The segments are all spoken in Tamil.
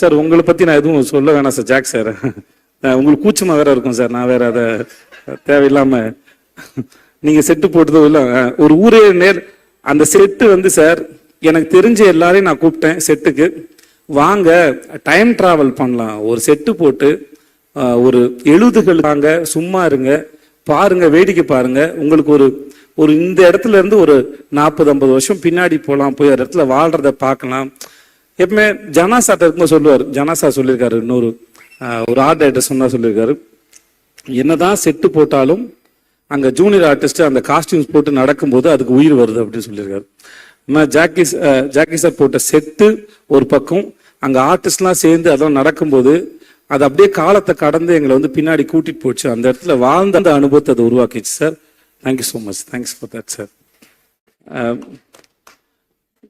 சார் உங்களை பற்றி நான் எதுவும் சொல்ல வேணாம் சார் ஜாக் சார். உங்களுக்கு கூச்சமாக வேற இருக்கும் சார். நான் வேற அதை தேவையில்லாமல் நீங்கள் செட்டு போட்டதும் இல்லை. ஒரு ஊரே நேர் அந்த செட்டு வந்து சார் எனக்கு தெரிஞ்ச எல்லாரையும் நான் கூப்பிட்டேன் செட்டுக்கு. வாங்க டைம் ட்ராவல் பண்ணலாம். ஒரு செட்டு போட்டு ஒரு எழுதுகள் வாங்க சும்மா இருங்க. பாருங்க வேடிக்கை பாருங்க. உங்களுக்கு ஒரு ஒரு இந்த இடத்துல இருந்து ஒரு நாற்பது ஐம்பது வருஷம் பின்னாடி போகலாம் போய் ஒரு இடத்துல வாழ்றத பார்க்கலாம். எப்பவுமே ஜனாசாட்ட இருக்கும்போது சொல்லுவார். ஜனாசா சொல்லியிருக்காரு இன்னொரு ஒரு ஆர்ட் டைரக்டர் சொன்னா சொல்லியிருக்காரு. என்னதான் செட்டு போட்டாலும் அங்க ஜூனியர் ஆர்டிஸ்ட் அந்த காஸ்டியூம்ஸ் போட்டு நடக்கும்போது அதுக்கு உயிர் வருது அப்படின்னு சொல்லியிருக்காரு. நம்ம ஜாக்கி ஜாக்கி சார் போட்ட செட்டு ஒரு பக்கம் அங்க ஆர்டிஸ்ட்லாம் சேர்ந்து அதெல்லாம் நடக்கும்போது அது அப்படியே காலத்தை கடந்து எங்களை வந்து பின்னாடி கூட்டிட்டு போச்சு. அந்த இடத்துல வாழ்ந்த அந்த அனுபவத்தை அதை உருவாக்கிச்சு sir thank you so much thanks for that sir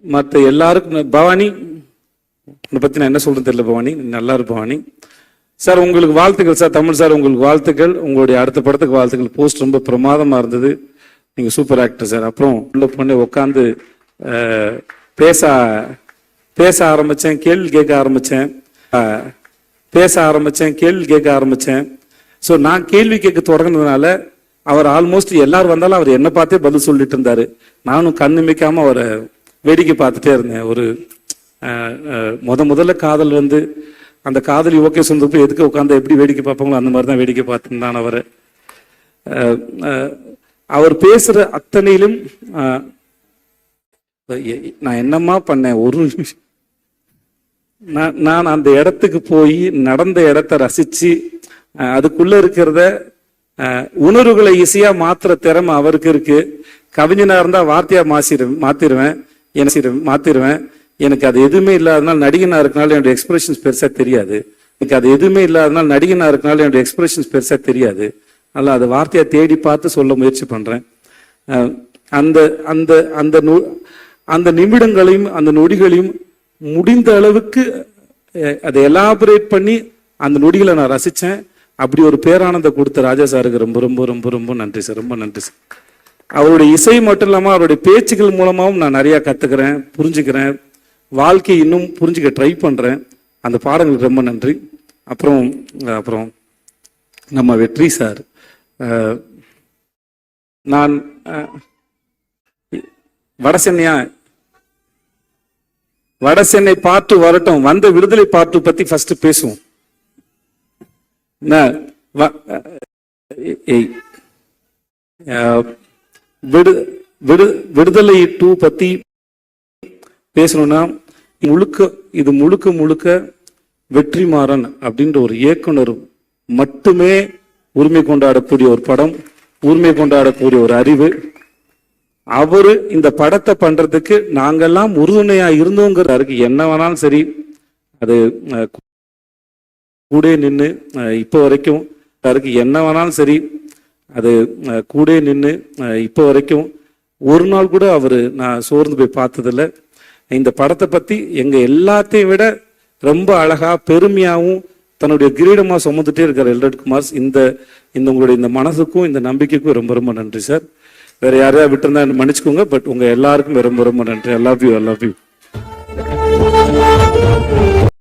மற்ற எல்லாருக்கும் பவானி உன்னை பற்றி நான் என்ன சொல்கிறது தெரியல பவானி. நல்லா இருப்பவானி பவானி. சார் உங்களுக்கு வாழ்த்துக்கள் சார். தமிழ் சார் உங்களுக்கு வாழ்த்துக்கள். உங்களுடைய அடுத்த படத்துக்கு வாழ்த்துக்கள். போஸ்ட் ரொம்ப பிரமாதமாக இருந்தது. நீங்கள் சூப்பர் ஆக்டர் சார். அப்புறம் உள்ள பொண்ணு உட்காந்து பேச பேச ஆரம்பித்தேன் கேள்வி கேட்க ஆரம்பித்தேன் பேச ஆரம்பித்தேன் கேள்வி கேட்க ஆரம்பிச்சேன். ஸோ நான் கேள்வி கேட்க தொடங்கினதுனால அவர் ஆல்மோஸ்ட் எல்லாரும் வந்தாலும் அவர் என்னை பார்த்தே பதில் சொல்லிட்டு இருந்தாரு. நானும் கண்ணு மிக்காம அவரை வேடிக்கை பார்த்துட்டே இருந்தேன். ஒரு முத முதல்ல காதல் வந்து அந்த காதலி ஓகே சொந்தப்போ எதுக்கு உட்காந்து எப்படி வேடிக்கை பார்ப்பாங்களோ அந்த மாதிரி தான் வேடிக்கை பார்த்துருந்தான் அவர். அவர் பேசுகிற அத்தனையிலும் நான் என்னம்மா பண்ணேன்? ஒரு நிமிஷம். நான் நான் அந்த இடத்துக்கு போய் நடந்த இடத்த ரசித்து அதுக்குள்ளே அதுக்குள்ள இருக்கிறத உணர்வுகளை ஈஸியா மாற்றுற திறமை அவருக்கு இருக்குது கவிஞனாக இருந்தால் வார்த்தையாக மாசிடுவேன் மாற்றிடுவேன் என்ன மாற்றிடுவேன் எனக்கு அது எதுவுமே இல்லாதனால நடிகனாக இருக்கனால என்னுடைய எக்ஸ்பிரஷன்ஸ் பெருசாக தெரியாது. எனக்கு அது எதுவுமே இல்லாதனால நடிகனாக இருக்கனால என்னுடைய எக்ஸ்பிரஷன்ஸ் பெருசாக தெரியாது. அதனால் அதை வார்த்தையை தேடி பார்த்து சொல்ல முயற்சி பண்ணுறேன் அந்த அந்த அந்த நொ- அந்த நிமிடங்களையும் அந்த நொடிகளையும் முடிந்த அளவுக்கு அதை எலாபரேட் பண்ணி அந்த நொடிகளை நான் ரசித்தேன் அப்படி ஒரு பேரானந்தம் கொடுத்த ராஜா சாருக்கு ரொம்ப ரொம்ப ரொம்ப ரொம்ப நன்றி சார். ரொம்ப நன்றி சார். அவருடைய இசை மட்டும் இல்லாமல் அவருடைய பேச்சுக்கள் மூலமாகவும் நான் நிறையா கற்றுக்கிறேன் புரிஞ்சுக்கிறேன். வாழ்க்கையை இன்னும் புரிஞ்சுக்க ட்ரை பண்ணுறேன் அந்த பாடங்களுக்கு ரொம்ப நன்றி. அப்புறம் அப்புறம் நம்ம வெற்றி சார். நான் வடசென்னையா வடசென்னை பாட்டு வரட்டும். வந்த விடுதலை பாட்டு பத்தி ஃபர்ஸ்ட் பேசுவோம். என்ன, ஏய், விடு விடு விடுதலை டூ பத்தி பேசணும்னா முழுக்க இது முழுக்க முழுக்க வெற்றிமாறன் அப்படின்ற ஒரு இயக்குனர் மட்டுமே உரிமை கொண்டாடக்கூடிய ஒரு படம் உரிமை கொண்டாடக்கூடிய ஒரு அறிவு. அவரு இந்த படத்தை பண்றதுக்கு நாங்கெல்லாம் உறுதுணையா இருந்தோங்கிறாருக்கு என்ன வேணாலும் சரி அது கூட நின்று இப்போ வரைக்கும் அதுக்கு என்ன வேணாலும் சரி அது கூட நின்று இப்போ வரைக்கும் ஒரு நாள் கூட அவர் நான் சோர்ந்து போய் பார்த்ததில்ல. இந்த படத்தை பத்தி எங்க எல்லாத்தையும் விட ரொம்ப அழகா பெருமையாகவும் தன்னுடைய கிரீடமா சுமந்துட்டே இருக்கார் எல்ரட் குமார் இந்த இந்த உங்களுடைய இந்த மனசுக்கும் இந்த நம்பிக்கைக்கும் ரொம்ப ரொம்ப நன்றி சார். வேற யாரையா விட்டுருந்தா மன்னிச்சுக்கோங்க பட் உங்க எல்லாருக்கும் ரொம்ப ரொம்ப நன்றி. I love you I love you